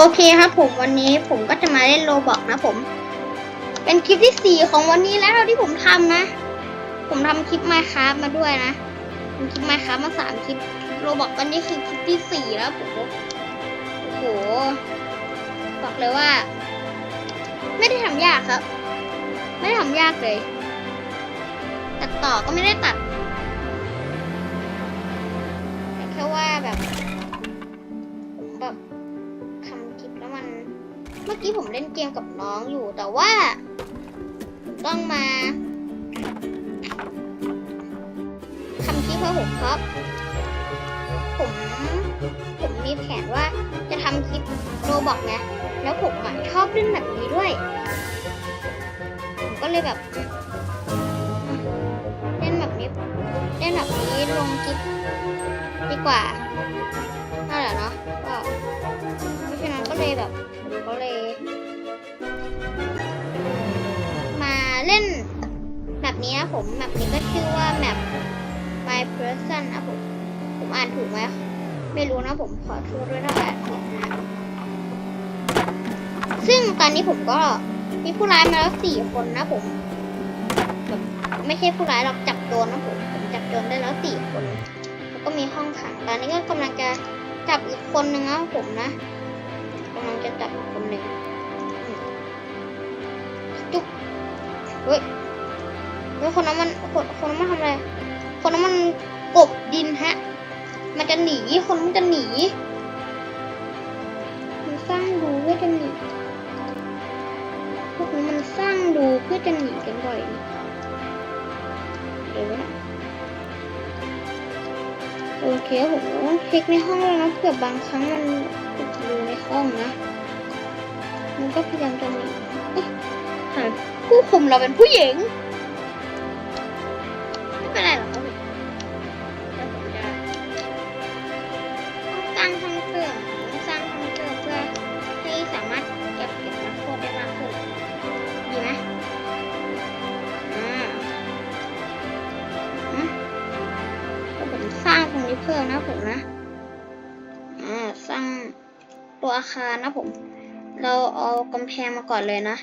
โอเคครับผมวันนี้ผมก็จะมาเล่นโรบอกนะผม เป็นคลิปที่สี่ของวันนี้แล้วที่ผมทำนะ ผมทำคลิปไมค์ครับมาด้วยนะทำคลิปไมค์ครับมาสามคลิปโรบอกตอนนี้คือคลิปที่สี่แล้วผมโอ้โหบอกเลยว่า ไม่ได้ทำยากครับ ไม่ได้ทำยากเลย ตัดต่อก็ไม่ได้ตัดแค่ว่าแบบ เมื่อกี้ผมเล่นเกมกับน้องอยู่แต่ว่า ต้องมาทำคลิปเพื่อผมครับ ผม ผมมีแผนว่าจะทำคลิปโรบอกไงแล้วผมอะชอบเล่นแบบนี้ด้วย ผมก็เลยแบบเล่นแบบนี้เล่นแบบนี้ลงคลิปดีกว่านั่นแหละเนาะก็เพราะฉะนั้นก็เลยแบบ ก็เลย มาเล่นแบบนี้นะผมแบบนี้ก็ชื่อว่าแมป by person นะผม ผมอ่านถูกไหมไม่รู้นะผมขอโทษด้วยถ้าอ่านผิดนะซึ่งตอนนี้ผมก็มีผู้ร้ายมาแล้วสี่คนนะผมแบบไม่ใช่ผู้ร้ายหรอกจับโจรนะผมผมจับโจรได้แล้วสี่คน แล้วก็มีห้องขังตอนนี้ก็กำลังจะจับอีกคนนึงนะผมนะำลังจะจับอีกคนหนึ่งอืมจุ๊บเฮ้ยเฮ้ยคนนั้นมันคนคนนั้นมันทำอะไร คนนั้นมันกบดินฮะ มันจะหนี คนมันจะหนีมันสร้างรูเพื่อจะหนี พวกนี้มันสร้างรูเพื่อจะหนีกันบ่อยนี่ โอเคผมต้องเช็คในห้องแล้วนะเผื่อบางครั้งมันอยู่ในห้องนะ มันก็พยายามจะหนีผู้คุมเราเป็นผู้หญิงไม่เป็นไรหรอก พิ่มนะผมนะอ่าสร้างตัวอาคารนะผม เราเอากำแพงมาก่อนเลยนะ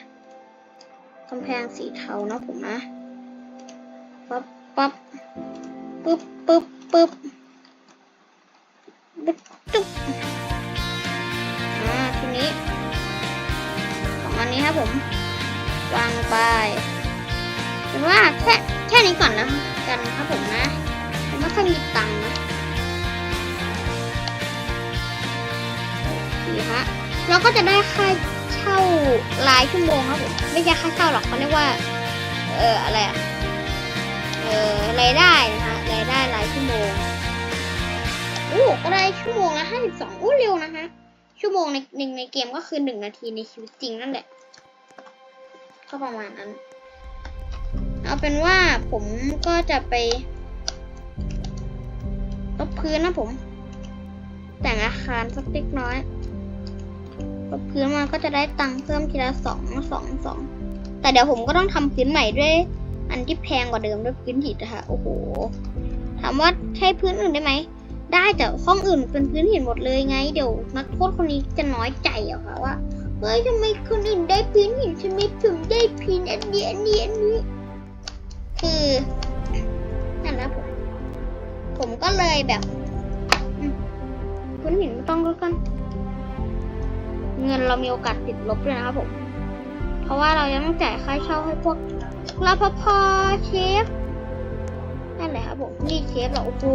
กำแพงสีเทานะผมนะปั๊บปั๊บปึ๊บปึ๊บปึ๊บปึ๊บจุ๊บอ่าทีนี้สองอันนี้ครับผมวางไปเป็นว่าแค่แค่นี้ก่อนนะกันครับผมนะผมไม่ค่อยมีตังค์นะ ดีฮะเราก็จะได้ค่าเช่ารายชั่วโมงครับผมไม่ใช่ค่าเช่าหรอกเขาเรียกว่าเอออะไรอะเออรายได้นะคะรายได้รายชั่วโมงโอ้ก็ได้ชั่วโมงละห้าสิบสองโอ้เร็วนะคะ ชั่วโมงในหนึ่งในเกมก็คือหนึ่งนาทีในชีวิตจริงนั่นแหละ ก็ประมาณนั้น เอาเป็นว่าผมก็จะไปลบพื้นนะผม แต่งอาคารสักเล็กน้อย ลบพื้นมาก็จะได้ตังค์เพิ่มทีละสองสองสองแต่เดี๋ยวผมก็ต้องทำพื้นใหม่ด้วย อันที่แพงกว่าเดิมด้วยพื้นหินนะคะโอ้โหถามว่าใช้พื้นอื่นได้ไหมได้แต่ห้องอื่นเป็นพื้นหินหมดเลยไง เดี๋ยวนักโทษคนนี้จะน้อยใจเหรอคะว่าเฮ้ยทำไมคนอื่นได้พื้นหินฉันไม่ถึงได้พื้นอันนี้อันนี้อันนี้คือนั่นนะผมผมก็เลยแบบพื้นหินไม่ต้องก็กัน เงินเรามีโอกาสติดลบด้วยนะครับผม เพราะว่าเรายังต้องจ่ายค่าเช่าให้พวกรปภเชฟนั่นแหละครับผมนี่เชฟเราโอ้โห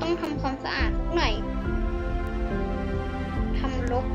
ต้องทำความสะอาดสักหน่อยทำรก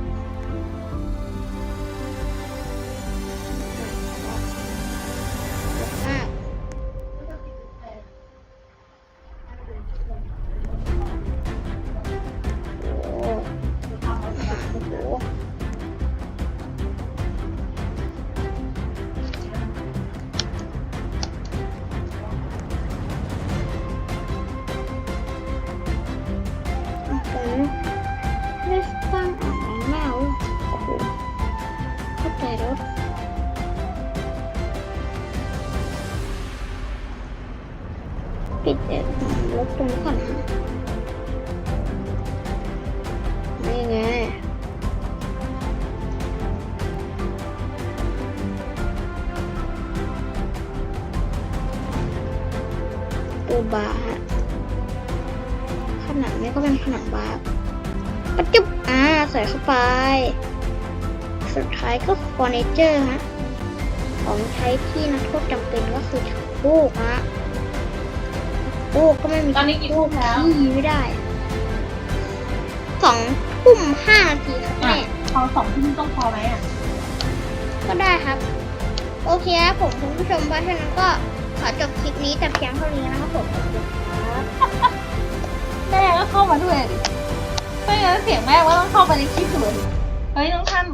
ปิดเดี๋ยลบตรงนี้ก่อนนะนี่ไงตัวบาร์ขนาดนี้ก็เป็นขนาดบาร์ปัจจุบอ่าใส่เข้าไป สุดท้ายก็เฟอร์นิเจอร์ฮะ ของใช้ที่นักโทษจำเป็นก็คือถูกฮะ ปูกก็ไม่มีตอนนี้กี่ทุ่มแล้วที่ไม่ได้อะสองทุ่มห้านาทีครับอะแม่พอสองทุ่มต้องพอไหมอะ ก็ได้ครับ โอเคครับผมคุณผู้ชมเพราะฉะนั้นก็ขอจบคลิปนี้แต่เพียงเท่านี้นะครับผมขอบคุณครับแม่ก็เข้ามาด้วยดิไม่งั้นเสียงแม่ว่าต้องเข้าไปในคลิปเลยเฮ้ยน้องท่าน